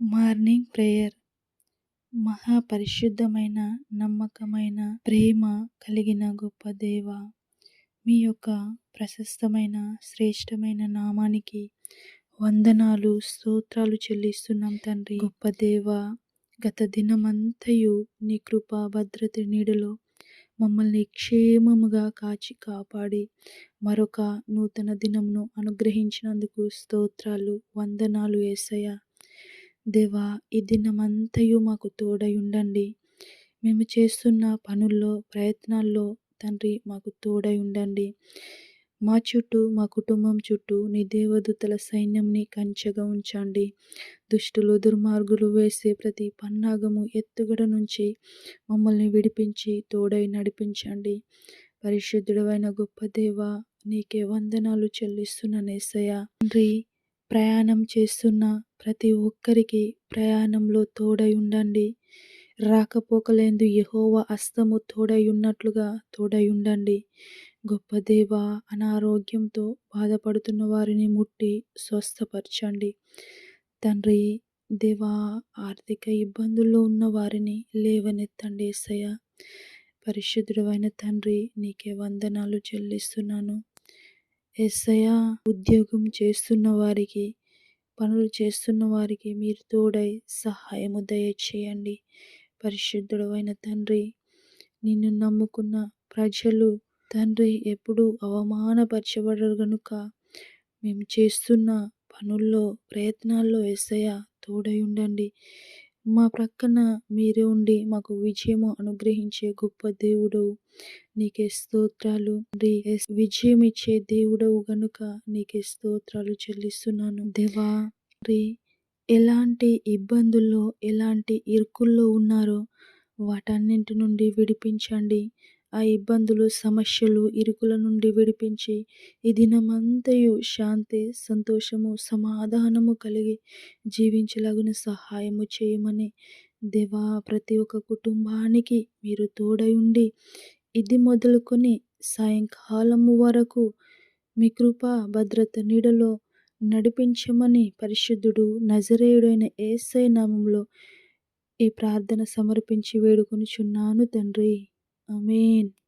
Morning prayer. మహాపరిశుద్ధమైన నమ్మకమైన ప్రేమ కలిగిన గొప్ప దేవ మీ యొక్క ప్రశస్తమైన శ్రేష్టమైన నామానికి వందనాలు స్తోత్రాలు చెల్లిస్తున్నాం తండ్రి. గొప్ప దేవ గత దినమంతయు నీ కృప భద్రత నీడలో మమ్మల్ని క్షేమముగా కాచి కాపాడి మరొక నూతన దినమును అనుగ్రహించినందుకు స్తోత్రాలు వందనాలు ఏసయ్య. దేవా ఈ దినమంతయు మాకు తోడై ఉండండి మేము చేస్తున్న పనుల్లో ప్రయత్నాల్లో తండ్రి మాకు తోడై ఉండండి మా చుట్టూ మా కుటుంబం చుట్టూ నీ దేవదూతల సైన్యంని కంచెగా ఉంచండి. దుష్టులు దుర్మార్గులు వేసే ప్రతి పన్నాగము ఎత్తుగడ నుంచి మమ్మల్ని విడిపించి తోడై నడిపించండి. పరిశుద్ధుడమైన గొప్ప దేవ నీకే వందనాలు చెల్లిస్తున్న నేసయ్య. తండ్రి ప్రయాణం చేస్తున్న ప్రతి ఒక్కరికి ప్రయాణంలో తోడై ఉండండి. రాకపోకలేందు యహోవ అస్తము తోడై ఉన్నట్లుగా తోడై ఉండండి. గొప్ప దేవ అనారోగ్యంతో బాధపడుతున్న వారిని ముట్టి స్వస్థపరచండి. తండ్రి దేవా ఆర్థిక ఇబ్బందుల్లో ఉన్న వారిని లేవనెత్తండి ఏసయ్య. పరిశుద్ధుడైన తండ్రి నీకే వందనాలు చెల్లిస్తున్నాను. ఎస్ఐయా ఉద్యోగం చేస్తున్న వారికి పనులు చేస్తున్న వారికి మీరు తోడై సహాయము దయచేయండి. పరిశుద్ధుడమైన తండ్రి నిన్ను నమ్ముకున్న ప్రజలు తండ్రి ఎప్పుడూ అవమానపరచబడరు గనుక మేము చేస్తున్న పనుల్లో ప్రయత్నాల్లో ఎస్ఐయా తోడై ఉండండి. మా ప్రక్కన మీరే ఉండి మాకు విజయము అనుగ్రహించే గొప్ప దేవుడు నీకే స్తోత్రాలు. విజయం ఇచ్చే దేవుడవు గనుక నీకే స్తోత్రాలు చెల్లిస్తున్నాను. దేవా ఎలాంటి ఇబ్బందుల్లో ఎలాంటి ఇరుకుల్లో ఉన్నారో వాటన్నింటి నుండి విడిపించండి. ఆ ఇబ్బందులు సమస్యలు ఇరుకుల నుండి విడిపించి ఈ దినమంతయు శాంతి సంతోషము సమాధానము కలిగి జీవించలాగున సహాయము చేయమని దేవా ప్రతి ఒక్క కుటుంబానికి మీరు తోడై ఉండి ఇది మొదలుకొని సాయంకాలము వరకు మీ కృప భద్రత నీడలో నడిపించమని పరిశుద్ధుడు నజరేయుడైన ఏసై నామంలో ఈ ప్రార్థన సమర్పించి వేడుకొనిచున్నాను తండ్రి. Amen